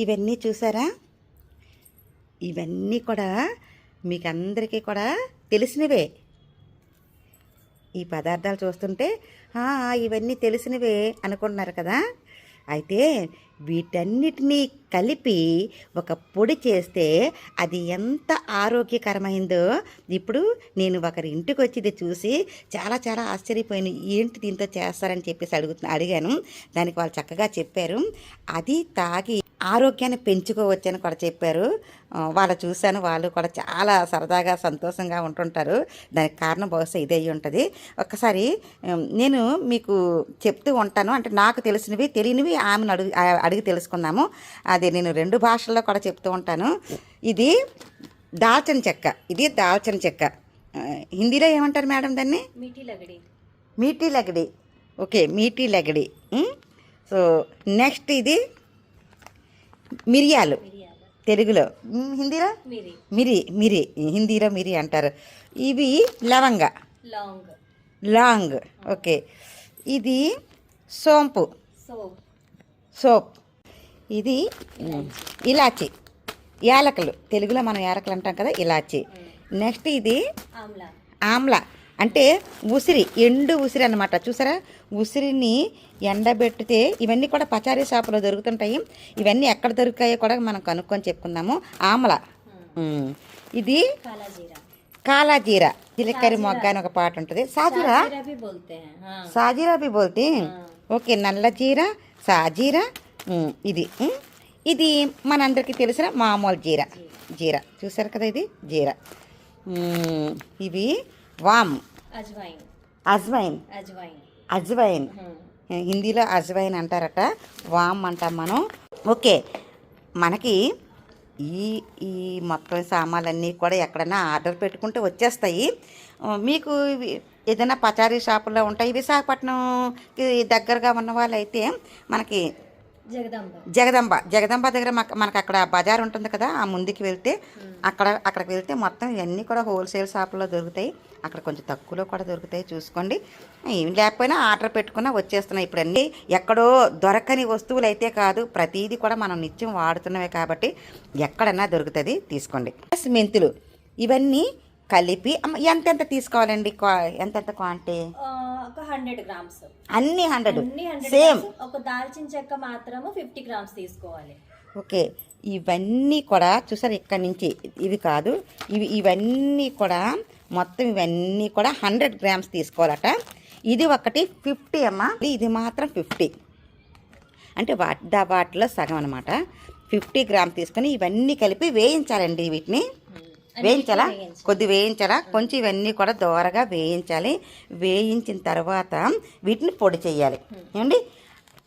ఇవన్నీ చూసారా? ఇవన్నీ కూడా మీకు అందరికీ కూడా తెలిసినవే. ఈ పదార్థాలు చూస్తుంటే ఇవన్నీ తెలిసినవే అనుకుంటున్నారు కదా? అయితే వీటన్నిటినీ కలిపి ఒక పొడి చేస్తే అది ఎంత ఆరోగ్యకరమైందో ఇప్పుడు నేను ఒకరి ఇంటికి వచ్చి ఇది చూసి చాలా చాలా ఆశ్చర్యపోయాను. ఏంటి దీంతో చేస్తారని చెప్పేసి అడుగుతున్నా అడిగాను. దానికి వాళ్ళు చక్కగా చెప్పారు. అది తాగి ఆరోగ్యాన్ని పెంచుకోవచ్చని కూడా చెప్పారు. వాళ్ళు చూశాను. వాళ్ళు కూడా చాలా సరదాగా సంతోషంగా ఉంటుంటారు. దానికి కారణం బహుశా ఇదే ఉంటుంది. ఒకసారి నేను మీకు చెప్తూ ఉంటాను. అంటే నాకు తెలిసినవి తెలియనివి ఆమెను అడిగి అడిగి తెలుసుకుందాము. అది నేను రెండు భాషల్లో కూడా చెప్తూ ఉంటాను. ఇది దాల్చిన చెక్క. ఇది దాల్చిన చెక్క. హిందీలో ఏమంటారు మేడం దాన్ని? మీటీ లగడి. మీటీ లగడి. ఓకే మీటీ లగడి. సో నెక్స్ట్ ఇది మిరియాలు. తెలుగులో. హిందీలో? మిరి. మిరి హిందీలో మిరి అంటారు. ఇవి లవంగ. లాంగ్. లాంగ్. ఓకే. ఇది సోంపు. సోప్. ఇది ఇలాచి. యాలకులు. తెలుగులో మనం యాలకులు అంటాం కదా ఇలాచి. నెక్స్ట్ ఇది ఆమ్లా. అంటే ఉసిరి ఎండు ఉసిరి అనమాట చూసారా? ఉసిరిని ఎండబెట్టితే ఇవన్నీ కూడా పచారీ షాపులో దొరుకుతుంటాయి. ఇవన్నీ ఎక్కడ దొరుకుతాయో కూడా మనం కనుక్కొని చెప్పుకుందాము. ఆమల. ఇది కాలాజీర. జీలకర్రి మొగ్గ అని ఒక పాట ఉంటుంది. సాజీరా? సాజీరా బి బోల్తే. ఓకే నల్ల జీర సాజీరా ఇది ఇది మనందరికీ తెలిసిన మామూలు జీర. జీర. చూసారు కదా ఇది? జీర. ఇవి వామ్. అజ్వైన్. అజ్వైన్. అజ్వైన్. అజ్వైన్. హిందీలో అజ్వైన్ అంటారట. వామ్ అంటాం మనం. ఓకే. మనకి ఈ ఈ మొత్తం సామాన్లన్నీ కూడా ఎక్కడైనా ఆర్డర్ పెట్టుకుంటే వచ్చేస్తాయి. మీకు ఏదైనా పచారీ షాపుల్లో ఉంటాయి. విశాఖపట్నంకి దగ్గరగా ఉన్న వాళ్ళైతే మనకి జగదంబ. జగదంబ. దగ్గర మనకు అక్కడ బజార్ ఉంటుంది కదా ఆ ముందుకు వెళ్తే అక్కడ అక్కడికి వెళ్తే మొత్తం ఇవన్నీ కూడా హోల్సేల్ షాపుల్లో దొరుకుతాయి. అక్కడ కొంచెం తక్కువలో కూడా దొరుకుతాయి చూసుకోండి. ఏం లేకపోయినా ఆర్డర్ పెట్టుకున్నా వచ్చేస్తున్నాయి. ఇప్పుడు అన్నీ ఎక్కడో దొరకని వస్తువులు అయితే కాదు ప్రతిదీ కూడా మనం నిత్యం వాడుతున్నవే కాబట్టి ఎక్కడన్నా దొరుకుతుంది తీసుకోండి. ప్లస్ మెంతులు. ఇవన్నీ కలిపి ఎంతెంత తీసుకోవాలండి క్వా- ఎంతెంత క్వాంటిటీ ఒక హండ్రెడ్ గ్రామ్స్. అన్ని హండ్రెడ్. సేమ్. ఒక దాల్చిన చెక్క మాత్రము ఫిఫ్టీ గ్రామ్స్ తీసుకోవాలి. ఓకే. ఇవన్నీ కూడా చూసారు ఇక్కడి నుంచి ఇవి కాదు ఇవి ఇవన్నీ కూడా మొత్తం ఇవన్నీ కూడా హండ్రెడ్ గ్రామ్స్ తీసుకోవాలట. ఇది ఒకటి ఫిఫ్టీ అమ్మ. ఇది మాత్రం ఫిఫ్టీ. అంటే వాటి వాటిలో సగం అనమాట ఫిఫ్టీ గ్రామ్ తీసుకొని ఇవన్నీ కలిపి వేయించాలండి వీటిని. వేయించాలా? కొద్ది వేయించాలా? కొంచెం ఇవన్నీ కూడా దోరగా వేయించాలి. వేయించిన తర్వాత వీటిని పొడి చేయాలి. ఏమండి?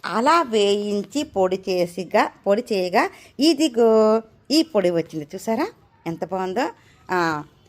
అలా వేయించి పొడి చేసిగా పొడి చేయగా ఇదిగో ఈ పొడి వచ్చింది. చూసారా? ఎంత బాగుందో?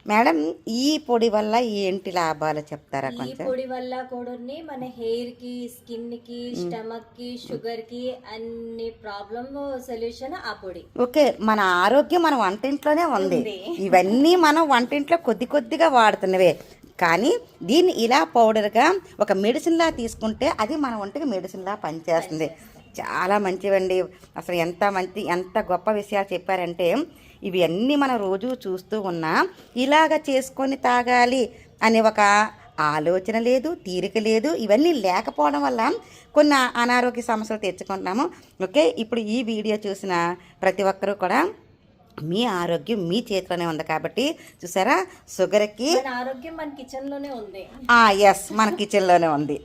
మేడం ఈ పొడి వల్ల ఏంటి లాభాలు చెప్తారా ఈ కొంచెం? పొడి వల్ల కూడా మన హెయిర్కి స్కిన్కి స్టమక్కి షుగర్కి అన్ని ప్రాబ్లమ్ సొల్యూషన్ ఆ పొడి. ఓకే మన ఆరోగ్యం మన వంటింట్లోనే ఉంది. ఉంది. ఇవన్నీ మనం వంటింట్లో కొద్ది కొద్దిగా వాడుతున్నవే. కానీ దీన్ని ఇలా పౌడర్గా ఒక మెడిసిన్లా తీసుకుంటే అది మన ఒంటికి మెడిసిన్లా పనిచేస్తుంది. చాలా మంచివండి. అసలు ఎంత మంచి ఎంత గొప్ప విషయాలు చెప్పారంటే ఇవి అన్నీ మనం రోజు చూస్తూ ఉన్నా ఇలాగ చేసుకొని తాగాలి అనే ఒక ఆలోచన లేదు తీరిక లేదు. ఇవన్నీ లేకపోవడం వల్ల కొన్ని అనారోగ్య సమస్యలు తెచ్చుకుంటున్నాము. ఓకే? ఇప్పుడు ఈ వీడియో చూసిన ప్రతి ఒక్కరూ కూడా మీ ఆరోగ్యం మీ చేతిలోనే ఉంది కాబట్టి చూసారా? షుగర్కి ఆరోగ్యం మన కిచెన్లోనే ఉంది ఎస్ మన కిచెన్లోనే ఉంది.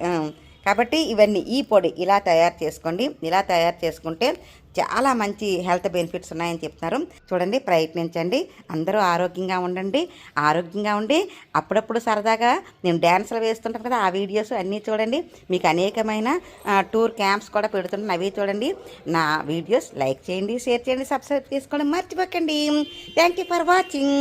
కాబట్టి ఇవన్నీ ఈ పొడి ఇలా తయారు చేసుకోండి. ఇలా తయారు చేసుకుంటే చాలా మంచి హెల్త్ బెనిఫిట్స్ ఉన్నాయని చెప్తున్నారు. చూడండి ప్రయత్నించండి. అందరూ ఆరోగ్యంగా ఉండండి. ఆరోగ్యంగా ఉండి అప్పుడప్పుడు సరదాగా నేను డ్యాన్సులు వేస్తుంటాను కదా ఆ వీడియోస్ అన్నీ చూడండి. మీకు అనేకమైన టూర్ క్యాంప్స్ కూడా పెడుతుంటాను. అవి చూడండి. నా వీడియోస్ లైక్ చేయండి షేర్ చేయండి సబ్స్క్రైబ్ చేసుకోండి మర్చిపోకండి. Thank you for watching.